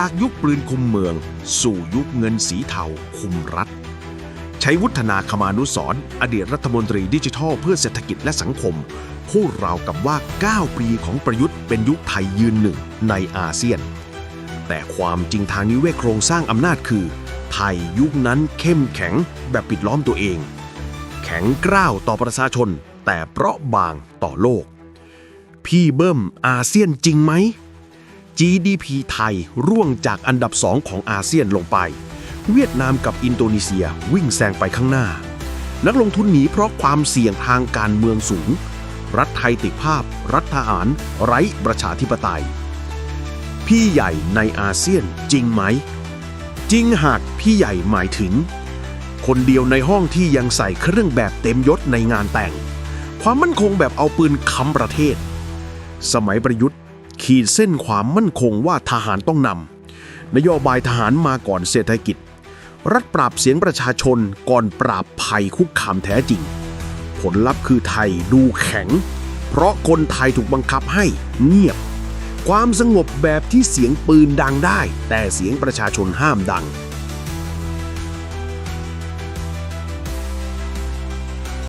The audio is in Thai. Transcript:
จากยุคปืนคุมเมือง สู่ยุคเงินสีเทาคุมรัฐ ใช้วุฒนาคมานุสรณ์อดีตรัฐมนตรีดิจิทัลเพื่อเศรษฐกิจและสังคม พูดราวกับว่า 9 ปีของประยุทธ์เป็นยุคไทยยืนหนึ่งในอาเซียน แต่ความจริงทางนิเวศโครงสร้างอำนาจคือ ไทยยุคนั้นเข้มแข็งแบบปิดล้อมตัวเอง แข็งกร้าวต่อประชาชน แต่เปราะบางต่อโลก พี่เบิ้มอาเซียนจริงไหม GDP ไทยร่วงจากอันดับสองของอาเซียนลงไป เวียดนามกับอินโดนีเซียวิ่งแซงไปข้างหน้า นักลงทุนหนีเพราะความเสี่ยงทางการเมืองสูง รัฐไทยติดภาพ รัฐทหาร ไร้ประชาธิปไตย พี่ใหญ่ในอาเซียนจริงไหม จริงหากพี่ใหญ่หมายถึง คนเดียวในห้องที่ยังใส่เครื่องแบบเต็มยศในงานแต่ง ความมั่นคงแบบเอาปืนค้ำประเทศ สมัยประยุทธ์ ขีดเส้นความมั่นคงว่าทหารต้องนำนโยบายทหารมาก่อนเศรษฐกิจ รัฐปราบเสียงประชาชนก่อนปราบภัยคุกคามแท้จริง ผลลัพธ์คือไทยดูแข็ง เพราะคนไทยถูกบังคับให้เงียบ ความสงบแบบที่เสียงปืนดังได้ แต่เสียงประชาชนห้ามดัง